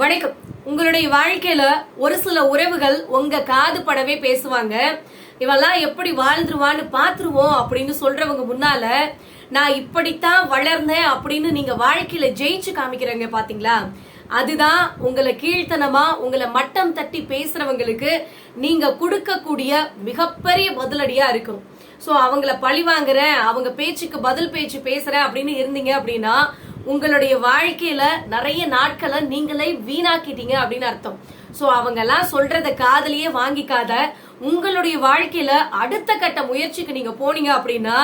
வணக்கம். உங்களுடைய வாழ்க்கையில ஒரு சில உறவுகள் உங்க காது படவே பேசுவாங்க. இவெல்லாம் எப்படி வாழ்ந்துருவான்னு பாத்துருவோம் அப்படின்னு சொல்றவங்க முன்னால நான் இப்படித்தான் வளர்ந்தேன் அப்படின்னு நீங்க வாழ்க்கையில ஜெயிச்சு காமிக்கிறவங்க பாத்தீங்களா? அதுதான் உங்களை கீழ்த்தனமா உங்களை மட்டம் தட்டி பேசுறவங்களுக்கு நீங்க கொடுக்கக்கூடிய மிகப்பெரிய பதிலடியா இருக்கும். ஸோ அவங்கள பழி வாங்குறேன் அவங்க பேச்சுக்கு பதில் பேச்சு பேசுறேன் அப்படின்னு இருந்தீங்க அப்படின்னா உங்களுடைய வாழ்க்கையில நிறைய நாட்களை நீங்களே வீணாக்கிட்டீங்க அப்படின்னு அர்த்தம். சோ அவங்க எல்லாம் சொல்றத காதலியே வாங்கிக்காத. உங்களுடைய வாழ்க்கையில அடுத்த கட்ட முயற்சிக்கு நீங்க போனீங்க அப்படின்னா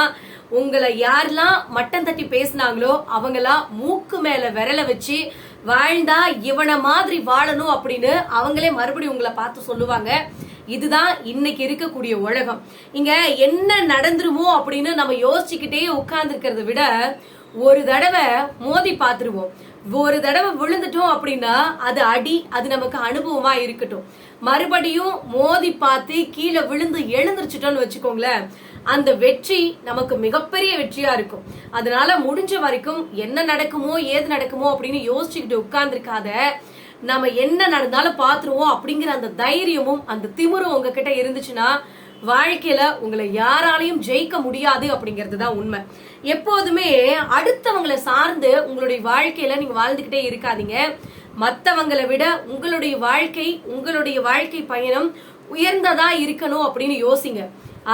உங்களை யாரெல்லாம் மட்டம் தட்டி பேசினாங்களோ அவங்களாம் மூக்கு மேல விரல வச்சு வாழ்ந்தா இவனை மாதிரி வாழணும் அப்படின்னு அவங்களே மறுபடியும் உங்களை பார்த்து சொல்லுவாங்க. இதுதான் இன்னைக்கு இருக்கக்கூடிய உலகம். இங்க என்ன நடந்துருமோ அப்படின்னு நம்ம யோசிச்சுக்கிட்டே உட்கார்ந்துருக்கிறத விட ஒரு தடவை மோதி பார்த்துருவோம். ஒரு தடவை விழுந்துட்டோம் அப்படின்னா அது அடி அது நமக்கு அனுபவமா இருக்கட்டும். மறுபடியும் மோதி பார்த்து கீழே விழுந்து எழுந்திருச்சிட்டோம்னு வச்சுக்கோங்களேன் அந்த வெற்றி நமக்கு மிகப்பெரிய வெற்றியா இருக்கும். அதனால முடிஞ்ச வரைக்கும் என்ன நடக்குமோ ஏது நடக்குமோ அப்படின்னு யோசிச்சுக்கிட்டு உட்கார்ந்துருக்காத நம்ம என்ன நடந்தாலும் பாத்துருவோம் அப்படிங்கிற அந்த தைரியமும் அந்த திமிரும் உங்ககிட்ட இருந்துச்சுன்னா வாழ்க்கையில உங்களை யாராலையும் ஜெயிக்க முடியாது அப்படிங்கிறது தான் உண்மை. எப்போதுமே அடுத்தவங்களை சார்ந்து உங்களுடைய வாழ்க்கையில நீங்க வாழ்ந்துகிட்டே இருக்காதீங்க. மற்றவங்களை விட உங்களுடைய வாழ்க்கை உங்களுடைய வாழ்க்கை பயணம் உயர்ந்ததா இருக்கணும் அப்படின்னு யோசிங்க.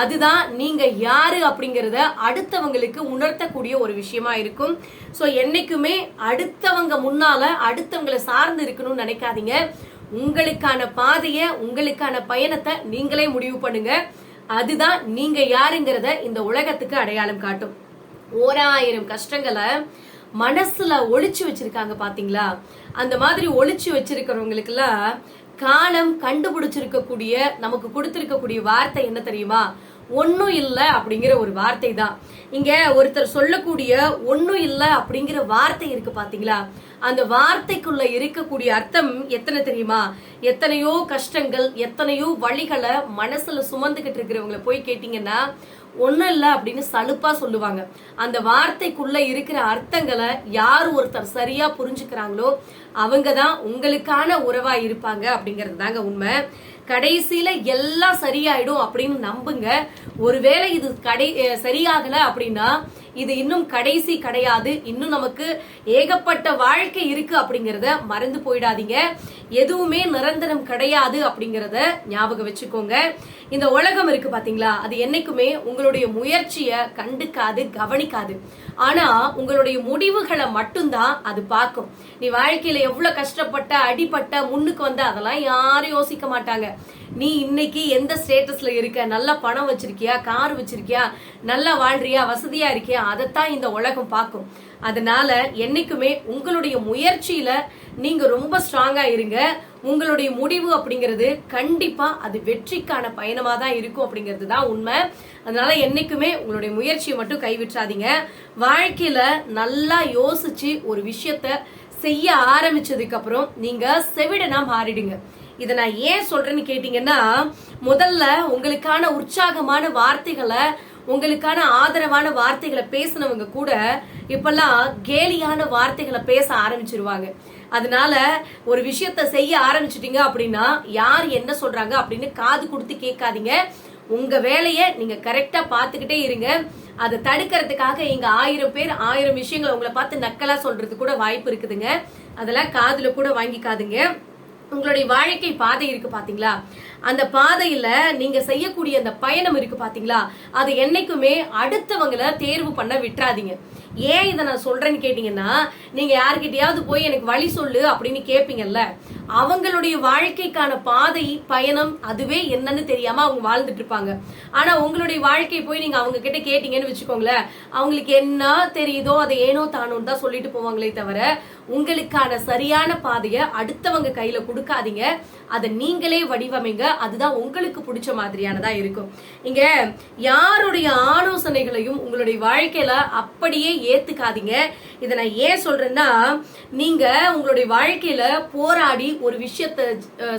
அதுதான் நீங்க யாரு அப்படிங்கறத அடுத்தவங்களுக்கு உணர்த்தக்கூடிய ஒரு விஷயமா இருக்கும். சோ என்னைக்குமே அடுத்தவங்க முன்னால அடுத்தவங்களை சார்ந்து இருக்கணும்னு நினைக்காதீங்க. உங்களுக்கான பாதைய உங்களுக்கான பயணத்தை நீங்களே முடிவு பண்ணுங்க. அதுதான் நீங்க யாருங்கிறத இந்த உலகத்துக்கு அடையாளம் காட்டும். ஓராயிரம் கஷ்டங்களை மனசுல ஒழிச்சு வச்சிருக்காங்க பாத்தீங்களா? அந்த மாதிரி ஒழிச்சு வச்சிருக்கிறவங்களுக்குலாம் காலம் கண்டுபிடிச்சிருக்கக்கூடிய நமக்கு கொடுத்திருக்கக்கூடிய வார்த்தை என்ன தெரியுமா? ஒன்றும் இல்லை அப்படிங்கிற ஒரு வார்த்தை தான் இங்கே ஒருத்தர் சொல்லக்கூடிய ஒன்றும் இல்லை அப்படிங்கிற வார்த்தை இருக்கு பார்த்தீங்களா அந்த வார்த்தைக்குள்ள இருக்கக்கூடிய அர்த்தம் எத்தனை தெரியுமா? எத்தனையோ கஷ்டங்கள் எத்தனையோ வழிகளை மனசுல சுமந்துகிட்டு இருக்கிறவங்கள போய் கேட்டீங்கன்னா ஒன்றும் இல்லை அப்படின்னு சலுப்பா சொல்லுவாங்க. அந்த வார்த்தைக்குள்ள இருக்கிற அர்த்தங்களை யார் ஒருத்தர் சரியா புரிஞ்சுக்கிறாங்களோ அவங்க தான் உங்களுக்கான உறவா இருப்பாங்க அப்படிங்கிறது தாங்க உண்மை. கடைசியில எல்லாம் சரியாயிடும் அப்படின்னு நம்புங்க. ஒருவேளை இது கடை சரியாகல அப்படின்னா இது இன்னும் கடைசி கிடையாது. இன்னும் நமக்கு ஏகப்பட்ட வாழ்க்கை இருக்கு அப்படிங்கறத மறந்து போயிடாதீங்க. எதுவுமே நிரந்தரம் கிடையாது அப்படிங்கறத ஞாபகம் வச்சுக்கோங்க. இந்த உலகம் இருக்கு பாத்தீங்களா? அது என்னைக்குமே உங்களுடைய முயற்சிய கண்டுக்காது கவனிக்காது. ஆனா உங்களுடைய முடிவுகளை மட்டும்தான் அது பார்க்கும். நீ வாழ்க்கையில எவ்வளவு கஷ்டப்பட்ட அடிபட்ட முன்னுக்கு வந்த அதெல்லாம் யாரும் யோசிக்க மாட்டாங்க. நீ இன்னைக்கு எந்த ஸ்டேட்டஸ்ல இருக்க? நல்ல பணம் வச்சிருக்கியா? கார் வச்சிருக்கியா? நல்லா வாழ்றியா? வசதியா இருக்கியா? அதைத்தான் இந்த உலகம் பார்க்கும். அதனால என்னைக்குமே உங்களுடைய முயற்சியில நீங்க ரொம்ப ஸ்ட்ராங்கா இருங்க. உங்களுடைய முடிவு அப்படிங்கிறது கண்டிப்பா அது வெற்றிக்கான பயணமா தான் இருக்கும் அப்படிங்கிறது தான் உண்மை. அதனால என்னைக்குமே உங்களுடைய முயற்சியை மட்டும் கைவிட்றாதீங்க வாழ்க்கையில நல்லா யோசிச்சு ஒரு விஷயத்த செய்ய ஆரம்பிச்சதுக்கு அப்புறம் நீங்க செவிடனா மாறிடுங்க. இதை நான் ஏன் சொல்றேன்னு கேட்டீங்கன்னா முதல்ல உங்களுக்கான உற்சாகமான வார்த்தைகளை உங்களுக்கான ஆதரவான வார்த்தைகளை பேசினவங்க கூட இப்பெல்லாம் கேலியான வார்த்தைகளை பேச ஆரம்பிச்சிருவாங்க. அதனால ஒரு விஷயத்த செய்ய ஆரம்பிச்சிட்டீங்க அப்படின்னா யார் என்ன சொல்றாங்க அப்படின்னு காது கொடுத்து கேட்காதீங்க. உங்க வேலையை நீங்க கரெக்டா பாத்துக்கிட்டே இருங்க. அதை தடுக்கிறதுக்காக இங்க ஆயிரம் பேர் ஆயிரம் விஷயங்களை உங்களை பார்த்து நக்கலா சொல்றது கூட வாய்ப்பு இருக்குதுங்க. அதெல்லாம் காதுல கூட வாங்கிக்காதுங்க. உங்களுடைய வாழ்க்கை பாதை இருக்கு பாத்தீங்களா? அந்த பாதையில நீங்க செய்யக்கூடிய அந்த பயணம் இருக்கு பாத்தீங்களா? அது என்னைக்குமே அடுத்தவங்களை தேர்வு பண்ண விட்டுறாதீங்க. ஏன் இதை நான் சொல்றேன்னு கேட்டீங்கன்னா நீங்க யாருக்கிட்டையாவது போய் எனக்கு வழி சொல்லு அப்படின்னு கேட்பீங்கல்ல அவங்களுடைய வாழ்க்கைக்கான பாதை பயணம் அதுவே என்னன்னு தெரியாம அவங்க வாழ்ந்துட்டு இருப்பாங்க. ஆனா உங்களுடைய வாழ்க்கை போய் நீங்க அவங்க கிட்ட கேட்டீங்கன்னு வச்சுக்கோங்களேன் அவங்களுக்கு என்ன தெரியுதோ அதை ஏனோ தானோன்னு தான் சொல்லிட்டு போவாங்களே தவிர உங்களுக்கான சரியான பாதையை அடுத்தவங்க கையில கொடுக்காதீங்க. அதை நீங்களே வடிவமைங்க. அதுதான் உங்களுக்கு பிடிச்ச மாதிரியானதா இருக்கும். இங்க யாருடைய ஆலோசனைகளையும் உங்களுடைய வாழ்க்கையில அப்படியே ஏத்துக்காதீங்க. இதை நான் ஏன் சொல்றேன்னா நீங்க உங்களுடைய வாழ்க்கையில போராடி ஒரு விஷயத்த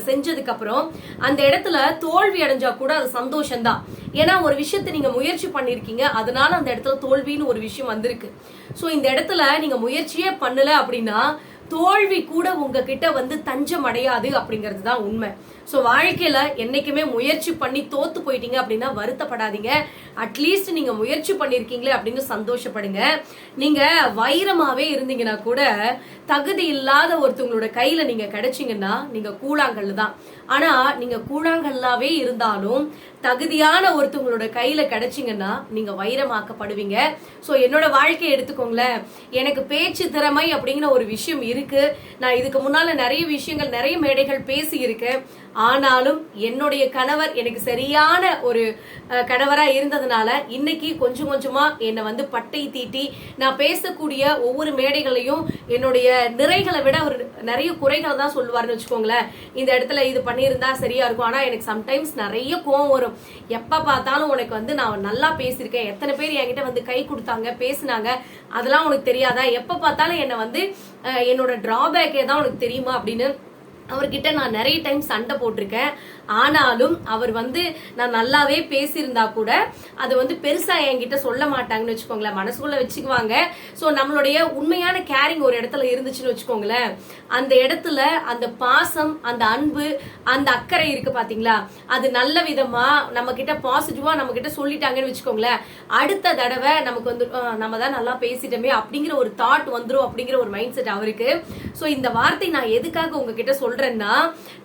செஞ்சதுக்கு அப்புறம் அந்த இடத்துல தோல்வி அடைஞ்சா கூட அது சந்தோஷம்தான். ஏன்னா ஒரு விஷயத்தை நீங்க முயற்சி பண்ணிருக்கீங்க அதனால அந்த இடத்துல தோல்வின்னு ஒரு விஷயம் வந்திருக்கு. ஸோ இந்த இடத்துல நீங்க முயற்சியே பண்ணல அப்படின்னா தோல்வி கூட உங்ககிட்ட வந்து தஞ்சம் அடையாது அப்படிங்கிறது தான் உண்மை. ஸோ வாழ்க்கையில் என்றைக்குமே முயற்சி பண்ணி தோத்து போயிட்டீங்க அப்படின்னா வருத்தப்படாதீங்க. அட்லீஸ்ட் நீங்கள் முயற்சி பண்ணியிருக்கீங்களே அப்படின்னு சந்தோஷப்படுங்க. நீங்கள் வைரமாகவே இருந்தீங்கன்னா கூட தகுதி இல்லாத ஒருத்தவங்களோட கையில் நீங்கள் கிடைச்சிங்கன்னா நீங்கள் கூழாங்கல் தான். ஆனால் நீங்கள் கூழாங்கல்லாவே இருந்தாலும் தகுதியான ஒருத்தவங்களோட கையில் கிடைச்சிங்கன்னா நீங்கள் வைரமாக்கப்படுவீங்க. ஸோ என்னோட வாழ்க்கையை எடுத்துக்கோங்களேன். எனக்கு பேச்சு திறமை அப்படிங்கிற ஒரு விஷயம் இருக்குது நான் இதுக்கு முன்னால் நிறைய விஷயங்கள் நிறைய மேடைகள் பேசி இருக்கேன் ஆனாலும் என்னுடைய கணவர் எனக்கு சரியான ஒரு கணவராக கணவரா இருந்ததுனால இன்னைக்கு கொஞ்சம் கொஞ்சமா என்னை வந்து பட்டை தீட்டி நான் பேசக்கூடிய ஒவ்வொரு மேடைகளையும் என்னுடைய நிறைகளை விட அவர் நிறைய குறைகளை தான் சொல்லுவார்னு வச்சுக்கோங்களேன். இந்த இடத்துல இது பண்ணியிருந்தா சரியா இருக்கும். ஆனா எனக்கு சம்டைம்ஸ் நிறைய கோவம் வரும். எப்ப பார்த்தாலும் உனக்கு வந்து நான் நல்லா பேசியிருக்கேன். எத்தனை பேர் என்கிட்ட வந்து கை கொடுத்தாங்க பேசினாங்க அதெல்லாம் உனக்கு தெரியாதா? எப்ப பார்த்தாலும் என்னை வந்து என்னோட டிராபேக்கே தான் உனக்கு தெரியுமா அப்படின்னு அவர்கிட்ட நான் நிறைய டைம் சண்டை போட்டிருக்கேன். ஆனாலும் அவர் வந்து நான் நல்லாவே பேசியிருந்தா கூட அது வந்து பெருசா என்கிட்ட சொல்ல மாட்டாங்கன்னு வச்சுக்கோங்களேன். மனசுக்குள்ள வச்சுக்குவாங்க. ஸோ நம்மளுடைய உண்மையான கேரிங் ஒரு இடத்துல இருந்துச்சுன்னு வச்சுக்கோங்களேன். அந்த இடத்துல அந்த பாசம் அந்த அன்பு அந்த அக்கறை இருக்கு பாத்தீங்களா? அது நல்ல விதமா நம்ம கிட்ட பாசிட்டிவா நம்ம கிட்ட சொல்லிட்டாங்கன்னு வச்சுக்கோங்களேன். அடுத்த தடவை நமக்கு வந்து நம்ம தான் நல்லா பேசிட்டோமே அப்படிங்கிற ஒரு தாட் வந்துடும் அப்படிங்கிற ஒரு மைண்ட் செட் அவருக்கு. ஸோ இந்த வார்த்தை நான் எதுக்காக உங்ககிட்ட சொல்றேன்னா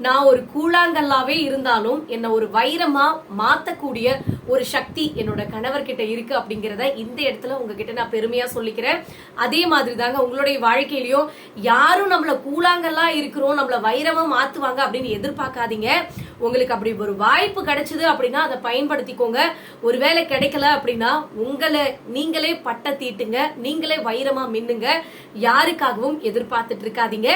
நான் ஒரு கூழாங்கல்லாவே இருந்தாலும் என்ன ஒரு வைரமா மாத்தக்கூடிய ஒரு சக்தி என்னோட கணவர்கிட்ட இருக்கு அப்படிங்கறத இந்த இடத்துல உங்ககிட்ட நான் பெருமையா சொல்லிக்கிறேன். அதே மாதிரி தாங்க உங்களுடைய வாழ்க்கையிலயும் யாரும் நம்மள கூழாங்கல்லா இருக்கிறோம் நம்மள வைரமா மாத்துவாங்க அப்படின்னு எதிர்பார்க்காதீங்க. உங்களுக்கு அப்படி ஒரு வாய்ப்பு கிடைச்சது அப்படின்னா அதை பயன்படுத்திக்கோங்க. ஒருவேளை கிடைக்கல அப்படின்னா உங்களை நீங்களே பட்ட தீட்டுங்க நீங்களே வைரமா மின்னுங்க. யாருக்காகவும் எதிர்பார்த்துட்டு இருக்காதீங்க.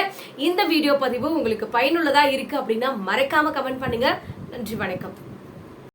இந்த வீடியோ பதிவு உங்களுக்கு பயனுள்ளதா இருக்கு அப்படின்னா மறக்காம கமெண்ட் பண்ணுங்க. நன்றி வணக்கம்.